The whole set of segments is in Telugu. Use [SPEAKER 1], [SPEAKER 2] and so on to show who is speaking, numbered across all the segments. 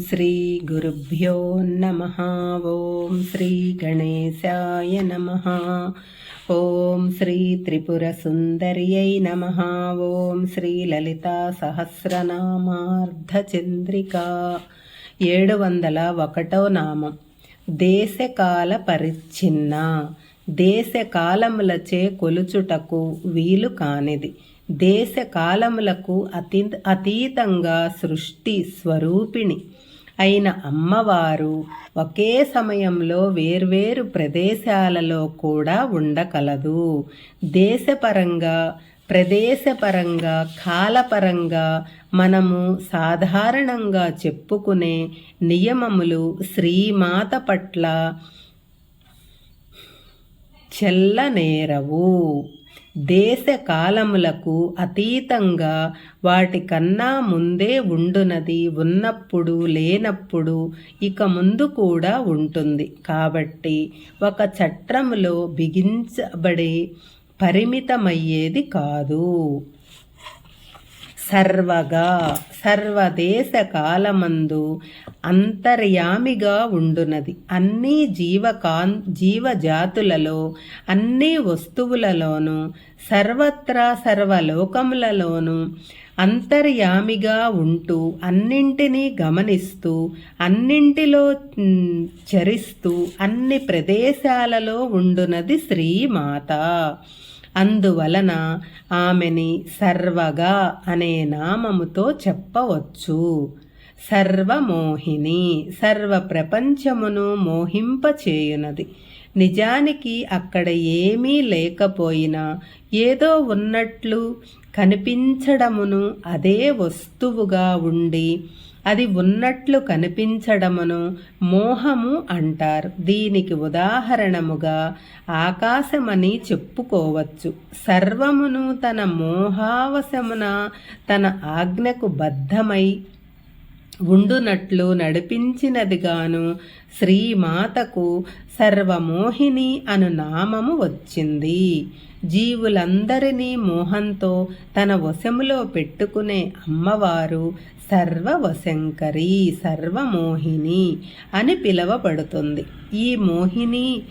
[SPEAKER 1] శ్రీ గురుభ్యో నమ. ఓం శ్రీ గణేశాయ నమ. ఓం శ్రీ త్రిపుర సుందర్యై నమ. ఓం శ్రీ లలితా సహస్రనామార్ధచంద్రికా. ఏడు వందల ఒకటో నామం. దేశకాల పరిచ్ఛిన్న. దేశకాలములచే కొలుచుటకు వీలు కానిది. దేశ కాలములకు అతి అతీతంగా సృష్టి స్వరూపిణి. అయిన అమ్మవారు ఒకే సమయంలో వేర్వేరు ప్రదేశాలలో కూడా ఉండకలదు. దేశపరంగా ప్రదేశపరంగా కాలపరంగా మనము సాధారణంగా చెప్పుకునే నియమములు శ్రీమాత పట్ల చెల్లనేరవు. దేశ కాలములకు అతీతంగా వాటికన్నా ముందే ఉండునది ఉన్నప్పుడు లేనప్పుడు ఇక ముందు కూడా ఉంటుంది. కాబట్టి ఒక చట్రంలో బిగించబడే పరిమితమయ్యేది కాదు. సర్వగా సర్వదేశ కాలమందు అంతర్యామిగా ఉండునది. అన్ని జీవకాన్ జీవజాతులలో అన్ని వస్తువులలోనూ సర్వత్రా సర్వలోకములలోనూ అంతర్యామిగా ఉంటూ అన్నింటినీ గమనిస్తూ అన్నింటిలో చరిస్తూ అన్ని ప్రదేశాలలో ఉండునది శ్రీమాత. అందువలన ఆమెని సర్వగా అనే నామముతో చెప్పవచ్చు. సర్వమోహిని సర్వ ప్రపంచమును మోహింపచేయునది. నిజానికి అక్కడ ఏమీ లేకపోయినా ఏదో ఉన్నట్లు కనిపించడమును అదే వస్తువుగా ఉండి అది ఉన్నట్లు కనిపించడమును మోహము అంటారు. దీనికి ఉదాహరణముగా ఆకాశమని చెప్పుకోవచ్చు. సర్వమును తన మోహావశమున తన ఆజ్ఞకు బద్ధమై ఉండునట్లు నడిపించినదిగాను శ్రీమాతకు సర్వమోహిని అను నామము వచ్చింది. జీవులందరినీ మోహంతో తన వశములో పెట్టుకునే అమ్మవారు సర్వవశంకరి సర్వమోహిని అని పిలువబడుతుంది. ఈ మోహిని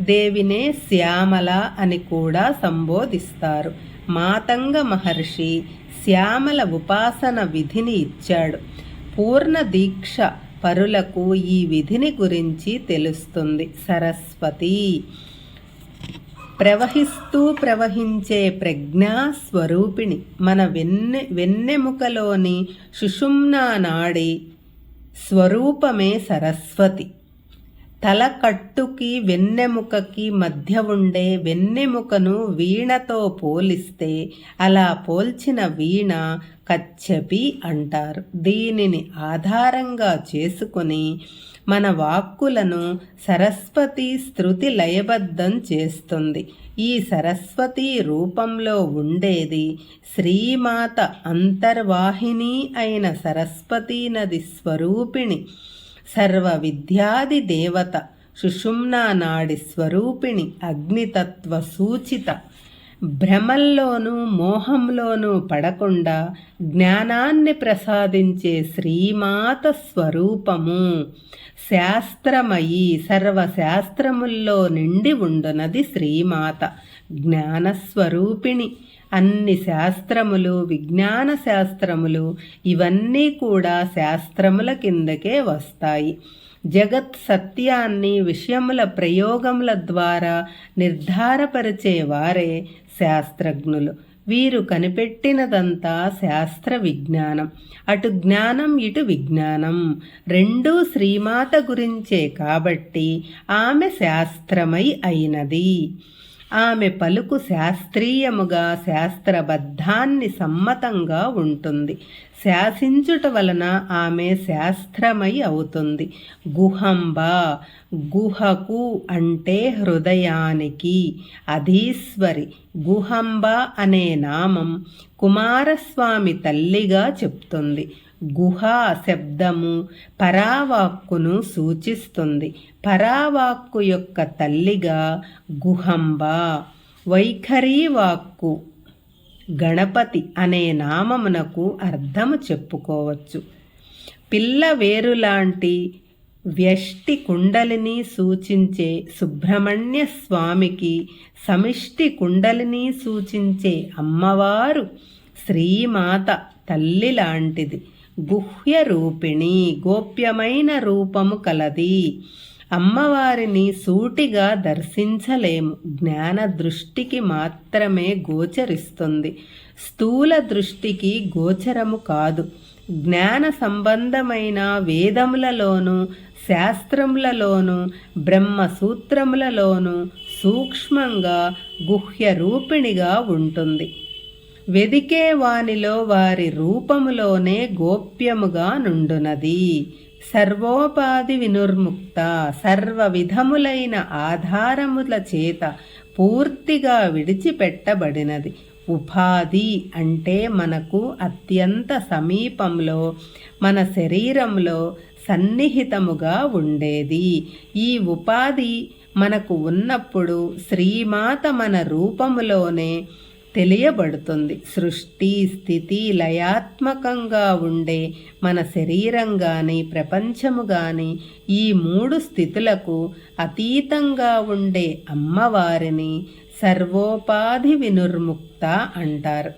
[SPEAKER 1] దేవినే శ్యామల అని కూడా సంబోధిస్తారు. మాతంగ మహర్షి శ్యామల ఉపాసన విధిని ఇచ్చాడు. పూర్ణ దీక్ష పరులకు ఈ విధిని గురించి తెలుస్తుంది. సరస్వతి ప్రవహిస్తూ ప్రవహించే ప్రజ్ఞా స్వరూపిణి. మన వెన్నె వెన్నెముకలోని సుషుమ్నా నాడి స్వరూపమే సరస్వతి. తలకట్టుకి వెన్నెముకకి మధ్య ఉండే వెన్నెముకను వీణతో పోలిస్తే అలా పోల్చిన వీణ కచ్చపి అంటారు. దీనిని ఆధారంగా చేసుకుని మన వాక్కులను సరస్వతి స్థృతి లయబద్ధం చేస్తుంది. ఈ సరస్వతి రూపంలో ఉండేది శ్రీమాత అంతర్వాహిని అయిన సరస్వతీ నది స్వరూపిణి సర్వ విద్యాది దేవత సుషుమ్నా నాడి స్వరూపిణి అగ్నితత్వ సూచిత. భ్రమల్లోనూ మోహంలోనూ పడకుండా జ్ఞానాన్ని ప్రసాదించే శ్రీమాత స్వరూపము. శాస్త్రమయి సర్వశాస్త్రముల్లో నిండి ఉండునది శ్రీమాత జ్ఞానస్వరూపిణి. అన్ని శాస్త్రములు విజ్ఞాన శాస్త్రములు ఇవన్నీ కూడా శాస్త్రముల కిందకే వస్తాయి. జగత్ సత్యాన్ని విషయముల ప్రయోగముల ద్వారా నిర్ధారపరిచేవారే శాస్త్రజ్ఞులు. వీరు కనిపెట్టినదంతా శాస్త్ర విజ్ఞానం. అటు జ్ఞానం ఇటు విజ్ఞానం. రెండూ శ్రీమాత గురించే కాబట్టి ఆమె శాస్త్రమై అయినది. ఆమె పలుకు శాస్త్రీయముగా శాస్త్రబద్ధాన్ని సమ్మతంగా ఉంటుంది. శాసించుట వలన ఆమె శాస్త్రమై అవుతుంది. గుహంబ గుహకు అంటే హృదయానికి అధీశ్వరి. గుహంబ అనే నామం కుమారస్వామి తల్లిగా చెప్తుంది. గుహ శబ్దము పరావాక్కును సూచిస్తుంది. పరావాక్కు యొక్క తల్లిగా గుహంబ వైఖరీ వాక్కు గణపతి అనే నామమునకు అర్థము చెప్పుకోవచ్చు. పిల్ల వేరులాంటి వ్యష్టి కుండలిని సూచించే సుబ్రహ్మణ్య స్వామికి సమిష్టి కుండలిని సూచించే అమ్మవారు శ్రీమాత తల్లి లాంటిది గుహ్య రూపిణి గోప్యమైన రూపము కలది. అమ్మవారిని సూటిగా దర్శించలేము. జ్ఞాన దృష్టికి మాత్రమే గోచరిస్తుంది. స్థూల దృష్టికి గోచరము కాదు. జ్ఞాన సంబంధమైన వేదములలోనూ శాస్త్రములలోనూ బ్రహ్మ సూత్రములలోనూ సూక్ష్మంగా గుహ్య రూపిణిగా ఉంటుంది. వెదికే వానిలో వారి రూపములోనే గోప్యముగా నుండునది. సర్వోపాధి వినుర్ముక్త సర్వ విధములైన ఆధారముల చేత పూర్తిగా విడిచిపెట్టబడినది. ఉపాధి అంటే మనకు అత్యంత సమీపంలో మన శరీరంలో సన్నిహితముగా ఉండేది. ఈ ఉపాధి మనకు ఉన్నప్పుడు శ్రీమాత మన రూపములోనే తెలియబడుతుంది. సృష్టి స్థితి లయాత్మకంగా ఉండే మన శరీరం కానీ ప్రపంచము కానీ ఈ మూడు స్థితులకు అతీతంగా ఉండే అమ్మవారిని సర్వోపాధి వినుర్ముక్త అంటారు.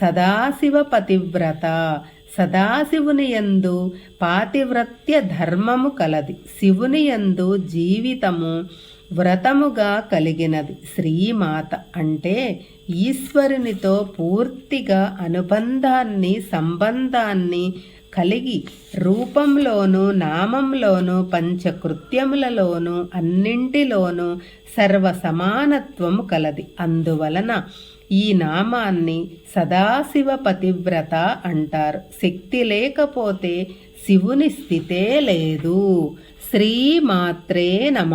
[SPEAKER 1] సదాశివ పతివ్రత సదాశివుని యందు పాతివ్రత్య ధర్మము కలది. శివుని యందు జీవితము వ్రతముగా కలిగినది శ్రీమాత అంటే ఈశ్వరునితో పూర్తిగా అనుబంధాన్ని సంబంధాన్ని కలిగి రూపంలోనూ నామంలోనూ పంచకృత్యములలోనూ అన్నింటిలోనూ సర్వ సమానత్వము కలది. అందువలన ఈ నామాన్ని సదాశివ పతివ్రత అంటారు. శక్తి లేకపోతే శివుని స్థితే లేదు. శ్రీమాత్రే నమ.